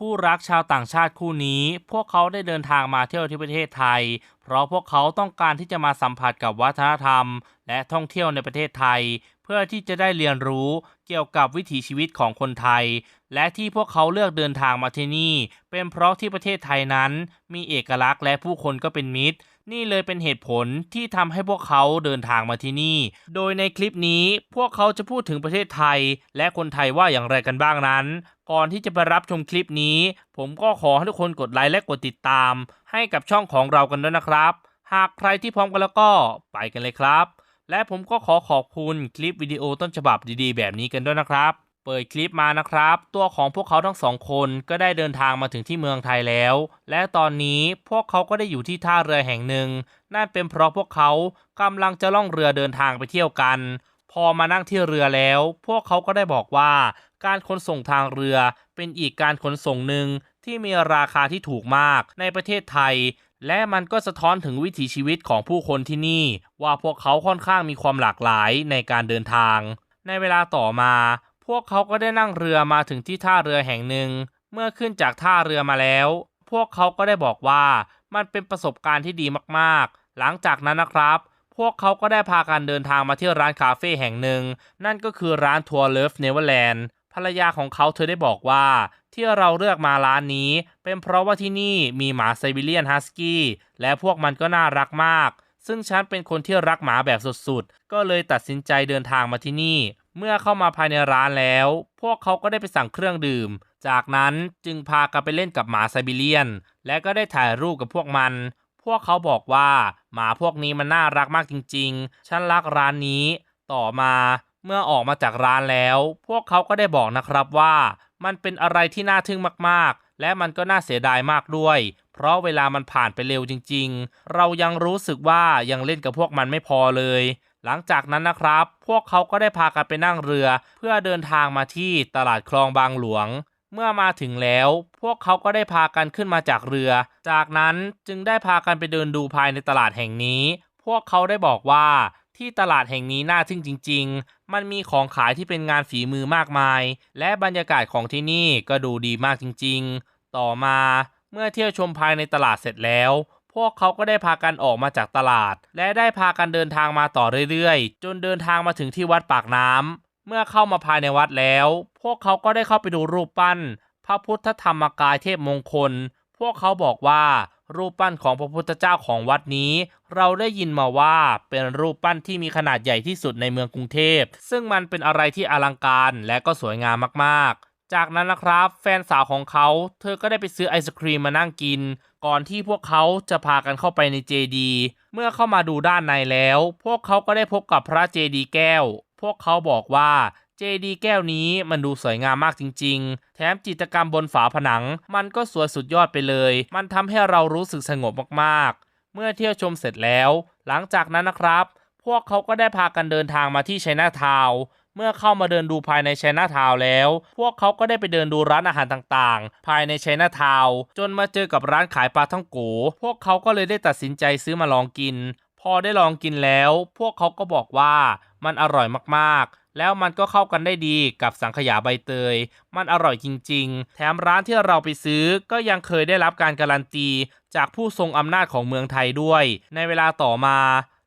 คู่รักชาวต่างชาติคู่นี้ พวกเขาได้เดินทางมาเที่ยวที่ประเทศไทย เพราะพวกเขาต้องการที่จะมาสัมผัสกับวัฒนธรรม และท่องเที่ยวในประเทศไทย เพื่อที่จะได้เรียนรู้เกี่ยวกับวิถีชีวิตของคนไทย และที่พวกเขาเลือกเดินทางมาที่นี่ เป็นเพราะที่ประเทศไทยนั้น มีเอกลักษณ์และผู้คนก็เป็นมิตร นี่เลยเป็นเหตุผลที่ทำให้พวกเขาเดินทางมาที่นี่ โดยในคลิปนี้พวกเขาจะพูดถึงประเทศไทย และคนไทยว่าอย่างไรกันบ้างนั้น ก่อนที่จะไปรับชมคลิปนี้ ผมก็ขอให้ทุกคนกดไลค์และกดติดตาม ให้กับช่องของเรากันด้วยนะครับ หากใครที่พร้อมกันแล้วก็ไปกันเลยครับ และผมก็ขอขอบคุณคลิปวิดีโอต้นฉบับดีๆ แบบนี้กันด้วยนะครับ เปิดคลิปมานะครับ ตัวของพวกเขาทั้งสองคนก็ได้เดินทางมาถึงที่เมืองไทยแล้ว และตอนนี้พวกเขาก็ได้อยู่ที่ท่าเรือแห่งหนึ่ง นั่นเป็นเพราะพวกเขากำลังจะล่องเรือเดินทางไปเที่ยวกัน พอมานั่งที่เรือแล้ว พวกเขาก็ได้บอกว่า การขนส่งทางเรือ เป็นอีกการขนส่งหนึ่งที่มีราคาที่ถูกมากในประเทศไทย และมันก็สะท้อนถึงวิถีชีวิตของผู้คนที่นี่ ว่าพวกเขาค่อนข้างมีความหลากหลายในการเดินทาง ในเวลาต่อมา พวกเขาก็ได้นั่งเรือมาถึงที่ท่าเรือแห่งหนึ่ง เมื่อขึ้นจากท่าเรือมาแล้ว พวกเขาก็ได้บอกว่ามันเป็นประสบการณ์ที่ดีมากๆ หลังจากนั้นนะครับ พวกเขาก็ได้พากันเดินทางมาที่ร้านคาเฟ่แห่งหนึ่ง นั่นก็คือร้านทัวร์เลิฟเนเวอร์แลนด์ ภรรยาของเขาเธอได้บอกว่าที่เราเลือกมาร้านนี้ เป็นเพราะว่าที่นี่มีหมาไซบีเรียนฮัสกี้และพวกมันก็น่ารักมาก ซึ่งฉันเป็นคนที่รักหมาแบบสุดๆ ก็เลยตัดสินใจเดินทางมาที่นี่ เมื่อเข้ามาภายในร้านแล้ว พวกเขาก็ได้ไปสั่งเครื่องดื่ม จากนั้นจึงพากันไปเล่นกับหมาไซบีเรียน และก็ได้ถ่ายรูปกับพวกมัน พวกเขาบอกว่าหมาพวกนี้มันน่ารักมากจริง ๆ ฉันรักร้านนี้ ต่อมา เมื่อออกมาจากร้านแล้ว พวกเขาก็ได้บอกนะครับว่า มันเป็นอะไรที่น่าทึ่งมากๆ และมันก็น่าเสียดายมากด้วย เพราะเวลามันผ่านไปเร็วจริง ๆ เรายังรู้สึกว่ายังเล่นกับพวกมันไม่พอเลย หลังจากนั้นนะครับ พวกเขาก็ได้พากันไปนั่งเรือ เพื่อเดินทางมาที่ตลาดคลองบางหลวงเมื่อมาถึงแล้ว พวกเขาก็ได้พากันขึ้นมาจากเรือ จากนั้นจึงได้พากันไปเดินดูภายในตลาดแห่งนี้ พวกเขาได้บอกว่า ที่ตลาดแห่งนี้น่าทึ่งจริง ๆ มันมีของขายที่เป็นงานฝีมือมากมาย และบรรยากาศของที่นี่ก็ดูดีมากจริง ๆ ต่อมาเมื่อเที่ยวชมภายในตลาดเสร็จแล้ว พวกเขาก็ได้พากันออกมาจากตลาด และได้พากันเดินทางมาต่อเรื่อยๆ จนเดินทางมาถึงที่วัดปากน้ำเมื่อเข้ามาภายในวัดแล้ว พวกเขาก็ได้เข้าไปดูรูปปั้น พระพุทธธรรมกายเทพมงคล พวกเขาบอกว่ารูปปั้นของพระพุทธเจ้าของวัดนี้ เราได้ยินมาว่าเป็นรูปปั้นที่มีขนาดใหญ่ที่สุดในเมืองกรุงเทพ ซึ่งมันเป็นอะไรที่อลังการและก็สวยงามมากๆ จากนั้นนะครับ แฟนสาวของเขา เธอก็ได้ไปซื้อไอศครีมมานั่งกิน ก่อนที่พวกเขาจะพากันเข้าไปในเจดีเมื่อเข้ามาดูด้านในแล้ว พวกเขาก็ได้พบกับพระเจดีแก้ว พวกเขาบอกว่า เจดีย์แก้วนี้มันดูสวยงามมากจริง ๆ แถมจิตรกรรมบนฝาผนัง มันก็สวยสุดยอดไปเลย มันทำให้เรารู้สึกสงบมากๆ เมื่อเที่ยวชมเสร็จแล้ว หลังจากนั้นนะครับ พวกเขาก็ได้พากันเดินทางมาที่ชัยนาทาวน์เมื่อเข้ามาเดินดูภายในชัยนาทาวน์แล้ว พวกเขาก็ได้ไปเดินดูร้านอาหารต่างๆ ภายในชัยนาทาวน์จนมาเจอกับร้านขายปลาท่องโก พวกเขาก็เลยได้ตัดสินใจซื้อมาลองกิน พอได้ลองกินแล้ว พวกเขาก็บอกว่ามันอร่อยมากๆ แล้วมันก็เข้ากันได้ดีกับสังขยาใบเตย มันอร่อยจริง ๆ แถมร้านที่เราไปซื้อก็ยังเคยได้รับการการันตีจากผู้ทรงอำนาจของเมืองไทยด้วย ในเวลาต่อมา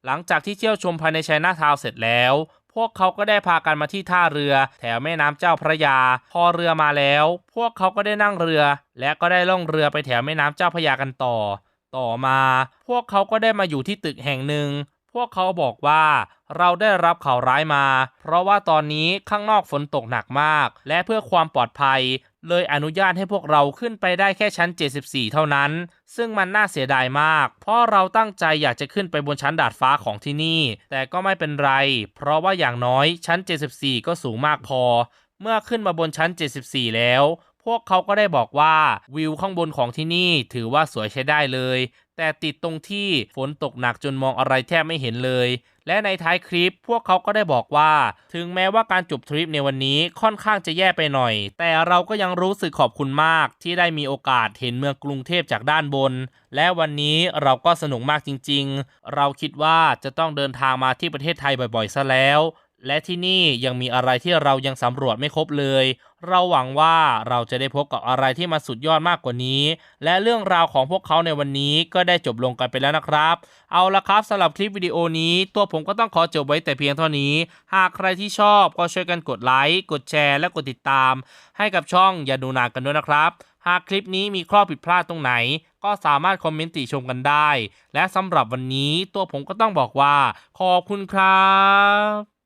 หลังจากที่เที่ยวชมภายในชัยนาทาวเสร็จแล้วพวกเขาก็ได้พากันมาที่ท่าเรือ แถวแม่น้ำเจ้าพระยา พอเรือมาแล้ว พวกเขาก็ได้นั่งเรือ และก็ได้ล่องเรือไปแถวแม่น้ำเจ้าพระยากันต่อ ต่อมา พวกเขาก็ได้มาอยู่ที่ตึกแห่งหนึ่ง พวกเขาบอกว่าเราได้รับข่าวร้ายมา เพราะว่าตอนนี้ข้างนอกฝนตกหนักมาก และเพื่อความปลอดภัย เลยอนุญาตให้พวกเราขึ้นไปได้แค่ชั้น 74 เท่านั้น ซึ่งมันน่าเสียดายมาก เพราะเราตั้งใจอยากจะขึ้นไปบนชั้นดาดฟ้าของที่นี่ แต่ก็ไม่เป็นไร เพราะว่าอย่างน้อยชั้น 74 ก็สูงมากพอ เมื่อขึ้นมาบนชั้น 74 แล้ว พวกเขาก็ได้บอกว่าวิวข้างบนของที่นี่ถือว่าสวยใช้ได้เลย แต่ติดตรงที่ฝนตกหนักจนมองอะไรแทบไม่เห็นเลย และในท้ายคลิปพวกเขาก็ได้บอกว่า ถึงแม้ว่าการจบทริปในวันนี้ค่อนข้างจะแย่ไปหน่อย แต่เราก็ยังรู้สึกขอบคุณมาก ที่ได้มีโอกาสเห็นเมืองกรุงเทพจากด้านบน และวันนี้เราก็สนุกมากจริง ๆ เราคิดว่าจะต้องเดินทางมาที่ประเทศไทยบ่อยๆซะแล้ว และที่นี่ยังมีอะไรที่เรายังสำรวจไม่ครบเลย เราหวังว่าเราจะได้พบกับอะไรที่มาสุดยอดมากกว่านี้ และเรื่องราวของพวกเขาในวันนี้ก็ได้จบลงกันไปแล้วนะครับ เอาละครับสำหรับคลิปวิดีโอนี้ ตัวผมก็ต้องขอจบไว้แต่เพียงเท่านี้ หากใครที่ชอบก็ช่วยกันกดไลค์กดแชร์และกดติดตาม ให้กับช่องอย่าดูนานกันด้วยนะครับ หากคลิปนี้มีข้อผิดพลาดตรงไหน ก็สามารถคอมเมนต์ติชมกันได้ และสำหรับวันนี้ตัวผมก็ต้องบอกว่า ขอบคุณครับ